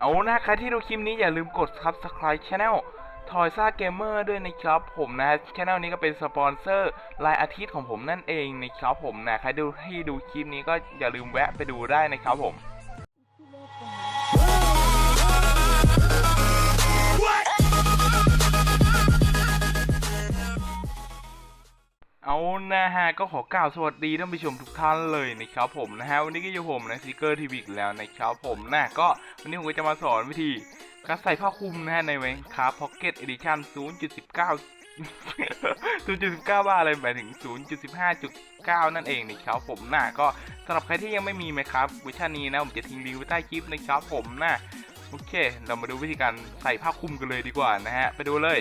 เอานะใครที่ดูคลิปนี้อย่าลืมกด subscribe channel ทอยซ่าเกมเมอร์ด้วยนะครับผมนะช anel นี้ก็เป็นสปอนเซอร์รายอาทิตย์ของผมนั่นเองนะครับผมนะใครดูที่ดูคลิปนี้ก็อย่าลืมแวะไปดูได้นะครับผม นะฮะก็ขอกล่าวสวัสดีท่านผู้ชมทุกท่านเลยนะครับผมนะฮะวันนี้ก็อยู่ผมนะซิเกอร์ทีวีแล้วนะครับผมนะก็วันนี้ผมก็จะมาสอนวิธีการใส่ผ้าคลุมนะฮะในเวนคาพ็อกเก็ตเอดิชั่น0.19 0.19บ้าอะไรหมายถึง 0.15.9 นั่นเองนะครับผมนะก็สำหรับใครที่ยังไม่มีไหมครับเวอร์ชันนี้นะผมจะทิ้งลิงก์ไว้ใต้คลิปนะครับผมนะโอเค เรามาดูวิธีการใส่ผ้าคลุมกันเลยดีกว่านะฮะไปดูเลย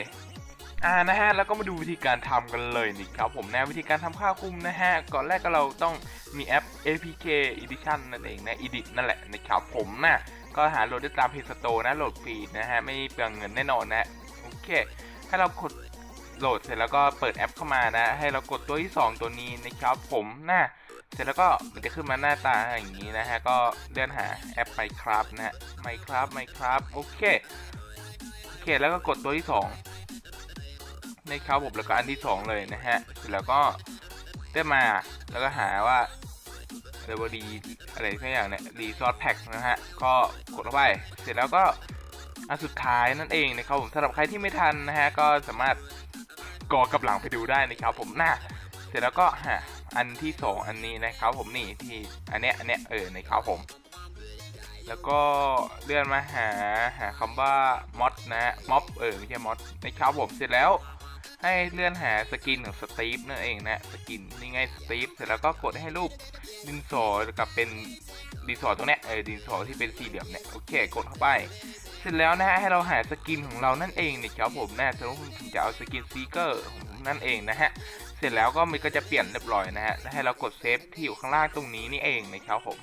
อ่านะฮะแล้วก็มาดูวิธีการทำกันเลยนี่ครับผมนะวิธีการทำผ้าคลุมนะฮะก่อนแรกก็เราต้องมีแอป APK Edition นั่นเองนะ Edit นั่นแหละนะครับผมนะก็หาโหลดได้ตาม Play Store นะโหลดฟรีนะฮะไม่เปลืองเงินแน่นอนนะโอเคให้เรากดโหลดเสร็จแล้วก็เปิดแอปเข้ามานะ ให้เรากดตัวที่ 2 ตัวนี้นะครับผมนะเสร็จแล้วก็มันจะขึ้นมาหน้าตาอย่างนี้นะฮะก็เลื่อนหาแอป Minecraft นะฮะ Minecraft Minecraft โอเคโอเคแล้วก็กดตัวที่ 2 นะครับผมแล้วก็อันที่ 2 เลยนะฮะเสร็จแล้วก็ได้มาแล้วก็หาว่าเรวดีอะไรสักอย่างเนี่ยรีซอสแพ็กนะฮะก็กดเข้าไป เสร็จแล้วก็อันสุดท้ายนั่นเองนะครับผมสำหรับใครที่ไม่ทันนะฮะก็สามารถกอกับหลังไปดูได้นะครับผมน่าเสร็จแล้วก็หาอันที่ 2 อันนี้นะครับผมนี่ที่อันเนี้ยอันเนี้ยเออนะครับผม แล้วก็เลื่อนมาหาหาคำว่า mod นะฮะ mob เออไม่ใช่ mod นะครับผมเสร็จแล้ว ให้เลื่อนหาสกินของสตีฟนั่นเองนะสกินนี่ไงสตีฟเสร็จแล้วก็กดให้รูปดินสอกับเป็นดินสอตรงเนี้ยเออดินสอที่เป็นสี่เหลี่ยมเนี่ยโอเคกดเข้าไปเสร็จแล้วนะฮะให้เราหาสกินของเรานั่นเองนี่ครับผมนะสมมติผมจะเอาสกินซีเกอร์ของผมนั่นเองนะฮะเสร็จแล้วก็มันก็จะเปลี่ยนเรียบร้อยนะฮะให้เรากดเซฟที่อยู่ข้างล่างตรงนี้นี่เองนะครับผม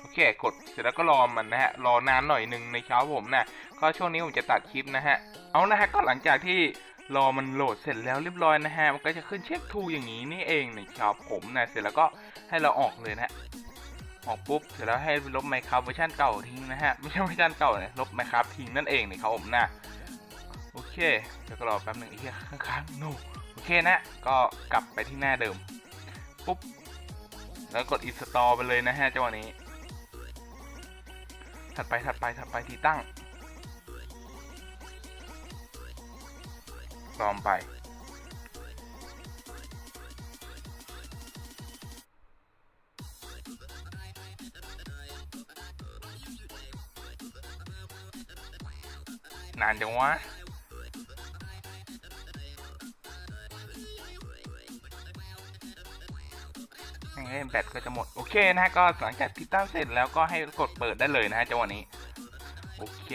โอเคกดเสร็จแล้วก็รอมันนะฮะรอนานหน่อยหนึ่งในะครับผมนะก็ช่วงนี้ผมจะตัดคลิปนะฮะเอานะฮะก็หลังจากที่ รอมันโหลดเสร็จแล้วเรียบร้อยนะฮะ มันก็จะขึ้นเช็คทูอย่างนี้นี่เองนะครับผมนะ เสร็จแล้วก็ให้เราออกเลยนะฮะออกปุ๊บ เสร็จแล้วให้ลบไมค์ครับเวอร์ชันเก่าทิ้งนะฮะ ไม่ใช่เวอร์ชันเก่านะลบไมค์ครับทิ้งนั่นเองนะครับผมนะโอเคแล้วก็รอแป๊บหนึ่งอ้เหี้ยข้างๆ no โอเคนะ ก็กลับไปที่หน้าเดิม ปุ๊บ แล้วกด install ไปเลยนะฮะจังหวะนี้ ถัดไปถัดไปถัดไปที่ตั้ง ปลอมไป นานจังวะยังไงแบตก็จะหมด โอเคนะฮะ ก็หลังจากติดตั้งเสร็จแล้วก็ให้กดเปิดได้เลยนะฮะจังหวะนี้ โอเค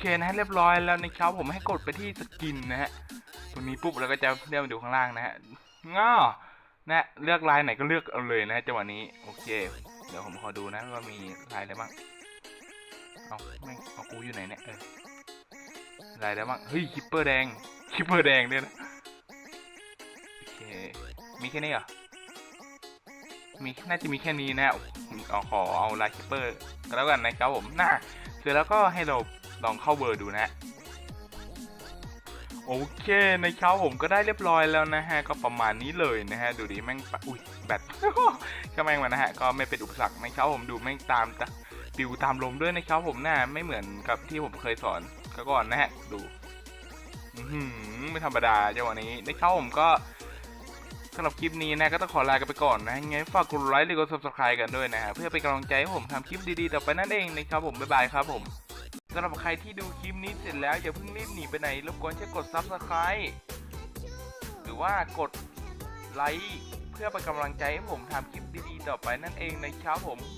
เคนะฮะเรียบร้อยแล้วนะครับผมให้กดไปที่สกินนะฮะตรงนี้ปุ๊บเราก็จะเลื่อนมาดูข้างล่างนะฮะง้อนะเลือกลายไหนก็เลือกเอาเลยนะจังหวะนี้โอเค เดี๋ยวผมขอดูนะว่ามีลายอะไรบ้างเอาไม่งเอากูอยู่ไหนเนี่ยเออลายอะไรบ้างเฮ้ยคิปเปอร์แดงคิปเปอร์แดงเนี่ยนะโอเคมีแค่นี้เหรอมีน่าจะมีแค่นี้นะเอาขอเอาลายคิปเปอร์แล้วกันนะครับผมน่าเสร็จแล้วก็ให้เรา ลองเข้าเบอร์ดูนะฮะโอเคนะครับผมก็ได้เรียบร้อยแล้วนะฮะ ก็ประมาณนี้เลยนะฮะ ดูดิแม่งอุ้ยแบตก็แม่งมานะฮะ ก็ไม่เป็นอุปสรรคนะครับผมดูแม่งตามติวตามลมด้วยนะครับผมน่าไม่เหมือนกับที่ผมเคยสอนก็ก่อนนะฮะ ดูอืไม่ธรรมดาจังหวะนี้นะครับผมก็สำหรับคลิปนี้นะก็ต้องขอลากันไปก่อนนะยังไงฝากกดไลค์หรือกด subscribe กันด้วยนะฮะเพื่อเป็นกำลังใจให้ผมทำคลิปดีๆต่อไปนั่นเองนะครับผม บ๊ายบายครับผม สำหรับใครที่ดูคลิปนี้เสร็จแล้ว อย่าเพิ่งรีบหนีไปไหนรบกวนช่วยกด Subscribe หรือว่ากดไลค์เพื่อเป็นกำลังใจให้ผมทำคลิปดีๆ ต่อไปนั่นเองนะครับผม